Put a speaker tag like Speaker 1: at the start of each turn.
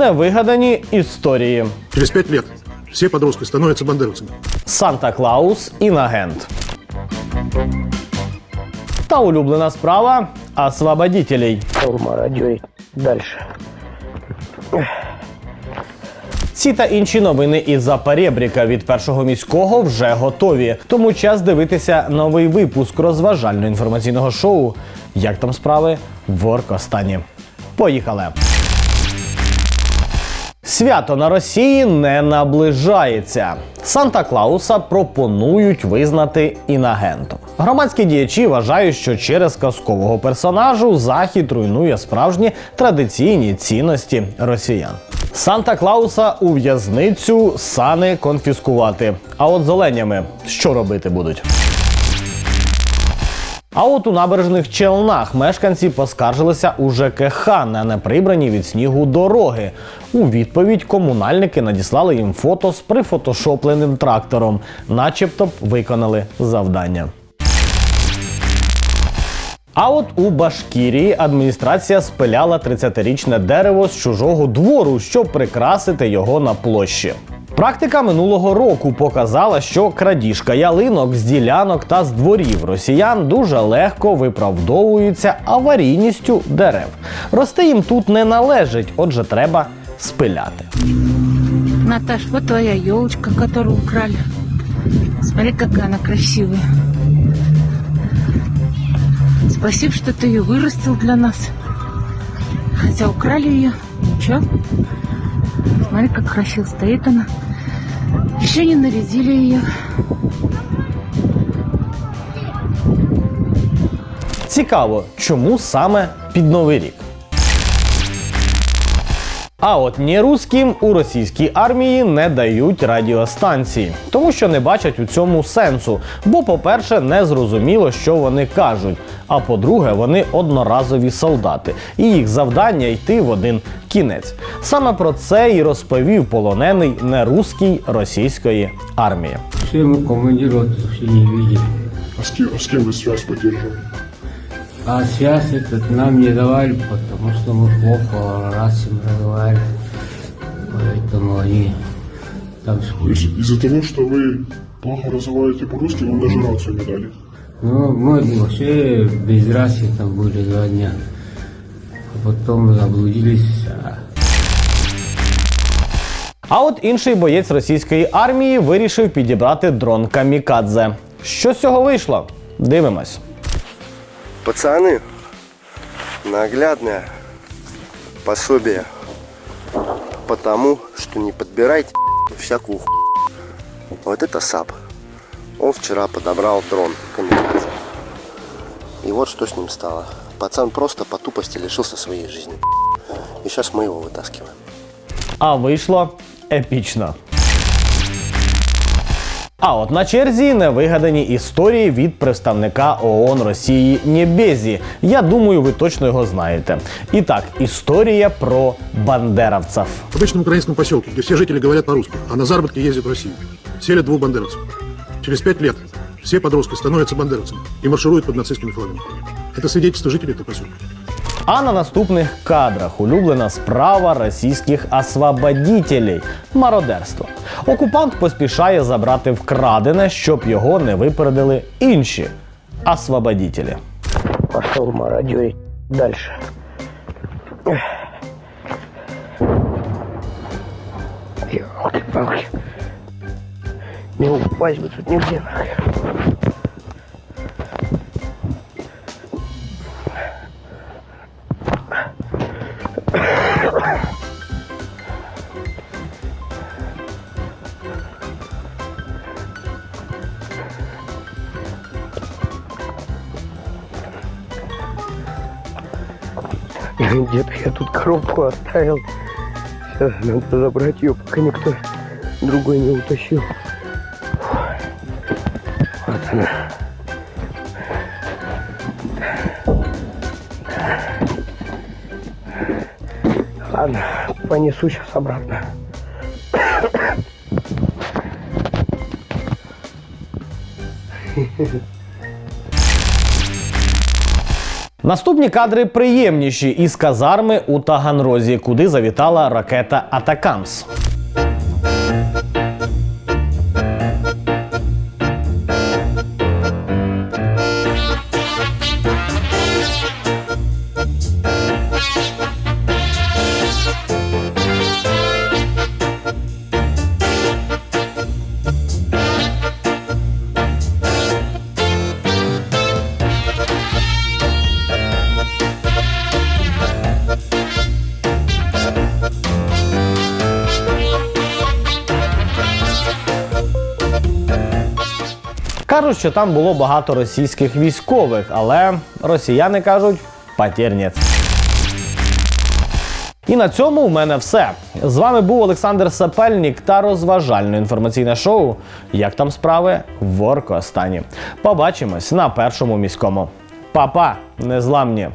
Speaker 1: Невигадані історії.
Speaker 2: Через пять лет все подростки становятся бандеровцами.
Speaker 1: Санта-Клаус інагент. Та улюблена справа освободітелей.
Speaker 3: мародерить дальше.
Speaker 1: Ці та інші новини із-за перебріка від першого міського вже готові. Тому час дивитися новий випуск розважально-інформаційного шоу. Як там справи в Оркостані. Поїхали! Свято на Росії не наближається. Санта Клауса пропонують визнати інагентом. Громадські діячі вважають, що через казкового персонажу захід руйнує справжні традиційні цінності росіян. Санта Клауса у в'язницю сани конфіскувати. А от з оленями що робити будуть? А от у набережних Челнах мешканці поскаржилися у ЖКХ на неприбрані від снігу дороги. У відповідь комунальники надіслали їм фото з прифотошопленим трактором, начебто б виконали завдання. А от у Башкірії адміністрація спиляла 30-річне дерево з чужого двору, щоб прикрасити його на площі. Практика минулого року показала, що крадіжка ялинок з ділянок та з дворів росіян дуже легко виправдовується аварійністю дерев. Рости їм тут не належить, отже, треба спиляти.
Speaker 4: Наташ, вот твоя елочка, которую украли. Смотри, какая она красивая. Спасибо, что ты ее вырастил для нас. Хотя украли ее. Ничего. Смотри, как красиво стоит она. Еще не нарядили ее.
Speaker 1: Цікаво, чому саме під новий рік. А от ні русським у російській армії не дають радіостанції, тому що не бачать у цьому сенсу. Бо, по-перше, не зрозуміло, що вони кажуть. А по-друге, вони одноразові солдати, і їх завдання йти в один кінець. Саме про це і розповів полонений нерусський російської армії.
Speaker 5: Вот вообще не видели.
Speaker 6: А с кем вы связь поддерживали?
Speaker 5: А связь этот нам не давали, потому что мы плохо рацием разговаривали. Поэтому они там...
Speaker 6: То есть из-за того, что вы плохо разговариваете по-русски, вам даже рацию не дали?
Speaker 5: Ну, мы вообще без рации там были два дня. А потом заблудились. а
Speaker 1: А от інший боєць російської армії вирішив підібрати дрон Камікадзе. Що з цього вийшло? Дивимось.
Speaker 7: Пацаны, наглядное пособие по тому, что не подбирайте всякую ху... Вот это САП. Он вчера подобрал дрон. И вот что с ним стало. Пацан просто по тупости лишился своей жизни. И сейчас мы его вытаскиваем.
Speaker 1: А вийшло епічно. А от на черзі невигадані історії від представника ООН Росії Нєбезі. Я думаю, ви точно його знаєте. І так, історія про бандеровців.
Speaker 2: В обычном украинском поселке, где все жители говорят по-русски, а на заработки ездят в Россию, селят двух бандеровцев. Через пять лет все подростки становятся бандеровцами и маршируют под нацистскими флагами. Это свидетельство жителей этого поселка.
Speaker 1: А на наступних кадрах улюблена справа російських освободітелей – мародерство. Окупант поспішає забрати вкрадене, щоб його не випередили інші освободітелі.
Speaker 3: Пошел мародерить. Елки-палки. Не упасть бы тут нигде. Где-то я тут коробку оставил. Сейчас надо забрать ее, пока никто другой не утащил. Вот она. Ладно, понесу сейчас обратно.
Speaker 1: Наступні кадри приємніші із казарми у Таганрозі, куди завітала ракета Атакамс. Кажуть, що там було багато російських військових, але росіяни кажуть «патернєць». І на цьому у мене все. З вами був Олександр Сапельник та розважальне інформаційне шоу Як там справи в Оркостані. Побачимось на першому міському. Па-па, незламні!